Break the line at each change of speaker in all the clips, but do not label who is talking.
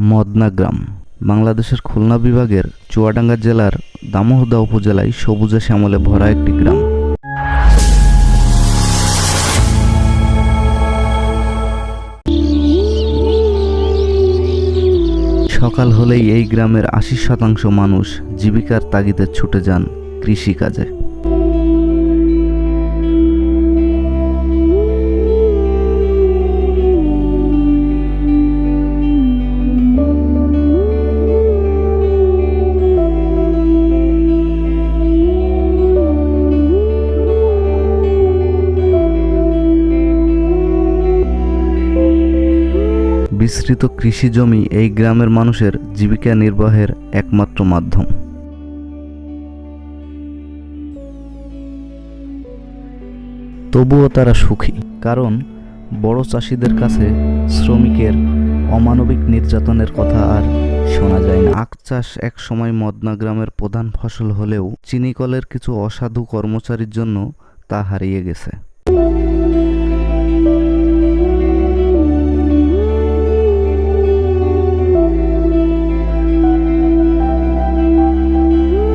মদনা গ্রাম। বাংলাদেশের খুলনা বিভাগের চুয়াডাঙ্গা জেলার দামোহদা উপজেলায় সবুজে শ্যামলে ভরা একটি গ্রাম। সকাল হলেই এই গ্রামের আশি শতাংশ মানুষ জীবিকার তাগিদে ছুটে যান কৃষিকাজে। বিস্তৃত কৃষি জমি এই গ্রামের মানুষের জীবিকা নির্বাহের একমাত্র মাধ্যম। তবুও তারা সুখী, কারণ বড় চাষিদের কাছে শ্রমিকের অমানবিক নির্যাতনের কথা আর শোনা যায় না। আখ চাষ এক সময় মদনা গ্রামের প্রধান ফসল হলেও চিনিকলের কিছু অসাধু কর্মচারীর জন্য তা হারিয়ে গেছে।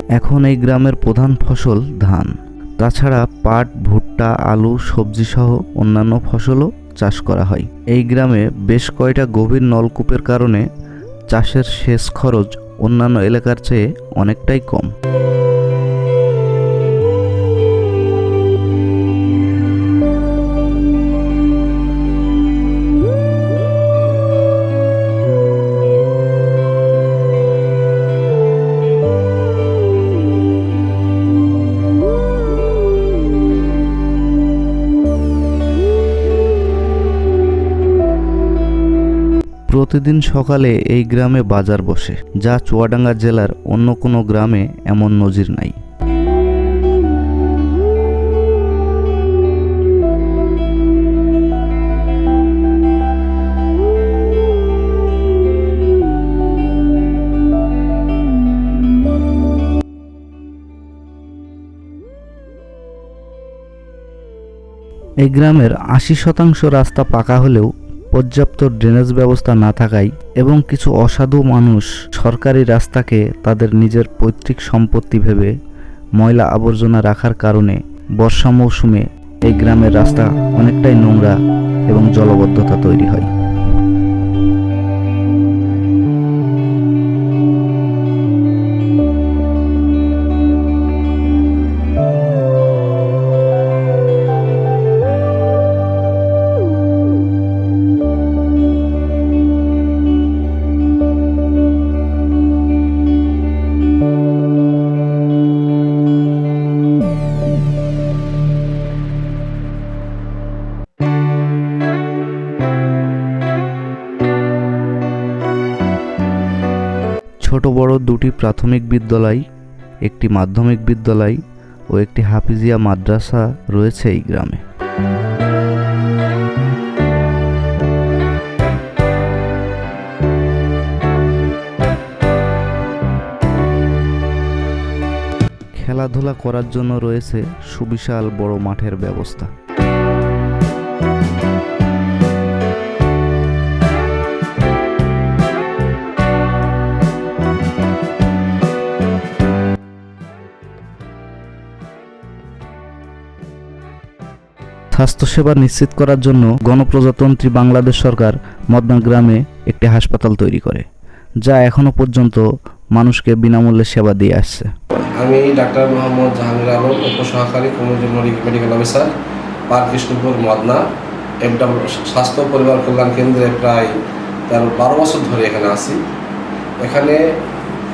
এখন এই গ্রামের প্রধান ফসল ধান। তাছাড়া পাট, ভুট্টা, আলু সবজি সহ অন্যান্য ফসলও চাষ করা হয়। এই গ্রামে বেশ কয়টা গভীর নলকূপের কারণে চাষের শেষ খরচ অন্যান্য এলাকার চেয়ে অনেকটাই কম। প্রতিদিন সকালে এই গ্রামে বাজার বসে, যা চুয়াডাঙ্গা জেলার অন্য কোনো গ্রামে এমন নজির নাই। এই গ্রামের আশি শতাংশ রাস্তা পাকা হলেও পর্যাপ্ত ড্রেনেজ ব্যবস্থা না থাকায় এবং কিছু অসাধু মানুষ সরকারি রাস্তাকে তাদের নিজের পৈতৃক সম্পত্তি ভেবে ময়লা আবর্জনা রাখার কারণে বর্ষা মৌসুমে এই গ্রামের রাস্তা অনেকটাই নোংরা এবং জলবদ্ধতা তৈরি হয়। বড় দুটি প্রাথমিক বিদ্যালয়, একটি মাধ্যমিক বিদ্যালয় ও একটি হাফিজিয়া মাদ্রাসা রয়েছে এই গ্রামে। খেলাধুলা করার জন্য রয়েছে সুবিশাল বড় মাঠের ব্যবস্থা। স্বাস্থ্যসেবা নিশ্চিত করার জন্য গণপ্রজাতন্ত্রী বাংলাদেশ সরকার মদনা গ্রামে একটি হাসপাতাল তৈরি করে, যা এখনও পর্যন্ত মানুষকে বিনামূল্যে সেবা দিয়ে আসছে।
আমি ডাক্তার মোহাম্মদ জাহাঙ্গীর আলম, উপসহকারী community medical officer park Krishnapur Madna. একটা স্বাস্থ্য পরিবার কল্যাণ কেন্দ্রে প্রায় তেরো বারো বছর ধরে এখানে আছি। এখানে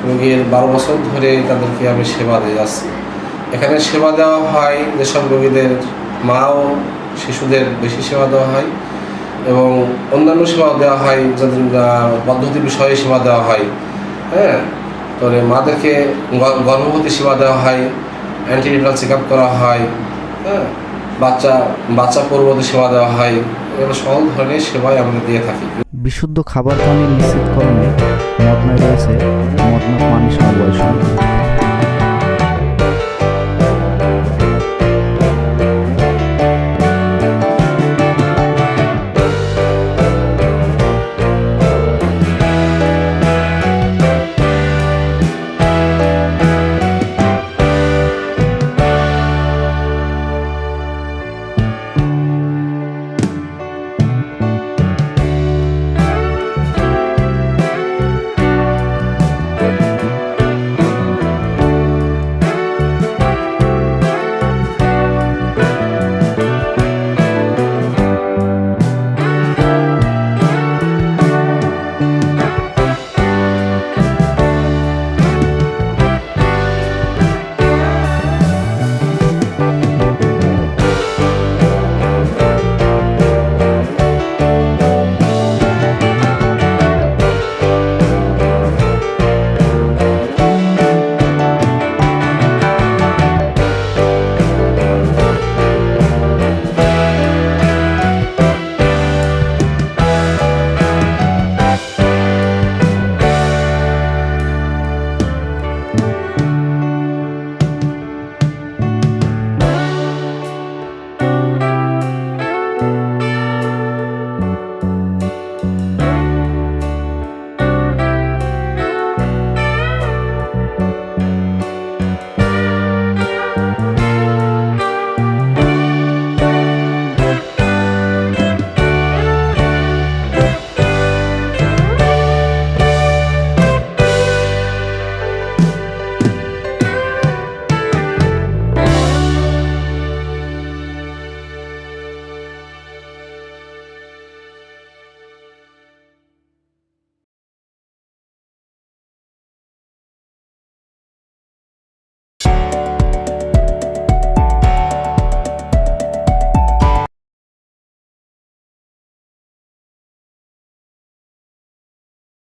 রোগীর বারো বছর ধরে তাদেরকে আমি সেবা দিয়ে যাচ্ছি। এখানে সেবা দেওয়া হয় যেসব রোগীদের মা ও শিশুদের বেশি সেবা দেওয়া হয় এবং অন্যান্য সেবা দেওয়া হয়, যাদের পদ্ধতি বিষয়ে সেবা দেওয়া হয়। হ্যাঁ? তবে মাদেরকে গর্ভবতী সেবা দেওয়া হয় অ্যান্টিডিটাল চেক আপ করা হয় হ্যাঁ? বাচ্চা বাচ্চা পূর্বতে সেবা দেওয়া হয়। এগুলো সকল ধরনের সেবাই আমরা দিয়ে থাকি।
বিশুদ্ধ খাবার পানি নিশ্চিতকরণে মদনায় রয়েছে মদনা পানি সমবায়